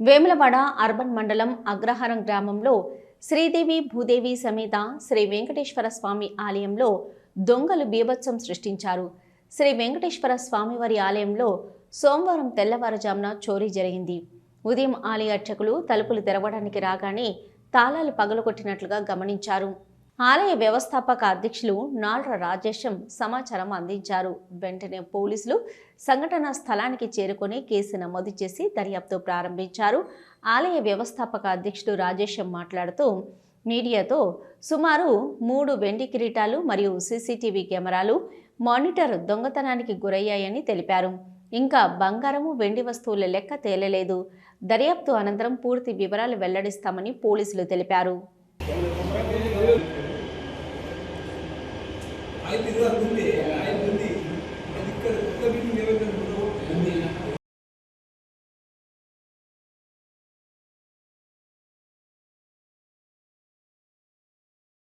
Vemulawada urban మండలం అగ్రహారం గ్రామంలో శ్రీదేవి భూదేవి సమేత శ్రీ వెంకటేశ్వర స్వామి ఆలయంలో దొంగలు బీభత్సం సృష్టించారు. శ్రీ వెంకటేశ్వర స్వామివారి ఆలయంలో సోమవారం తెల్లవారుజామున చోరీ జరిగింది. ఉదయం ఆలయ అర్చకులు తలుపులు తెరవడానికి రాగానే తాళాలు పగలగొట్టినట్లుగా గమనించారు. ఆలయ వ్యవస్థాపక అధ్యక్షులు నాల్ర రాజేశం సమాచారం అందించారు. వెంటనే పోలీసులు సంఘటనా స్థలానికి చేరుకొని కేసు నమోదు చేసి దర్యాప్తు ప్రారంభించారు. ఆలయ వ్యవస్థాపక అధ్యక్షుడు రాజేశం మాట్లాడుతూ మీడియాతో సుమారు మూడు వెండి కిరీటాలు మరియు సీసీటీవీ కెమెరాలు మానిటర్ దొంగతనానికి గురయ్యాయని తెలిపారు. ఇంకా బంగారము వెండి వస్తువుల లెక్క తేలలేదు. దర్యాప్తు అనంతరం పూర్తి వివరాలు వెల్లడిస్తామని పోలీసులు తెలిపారు. Aí pegou a número.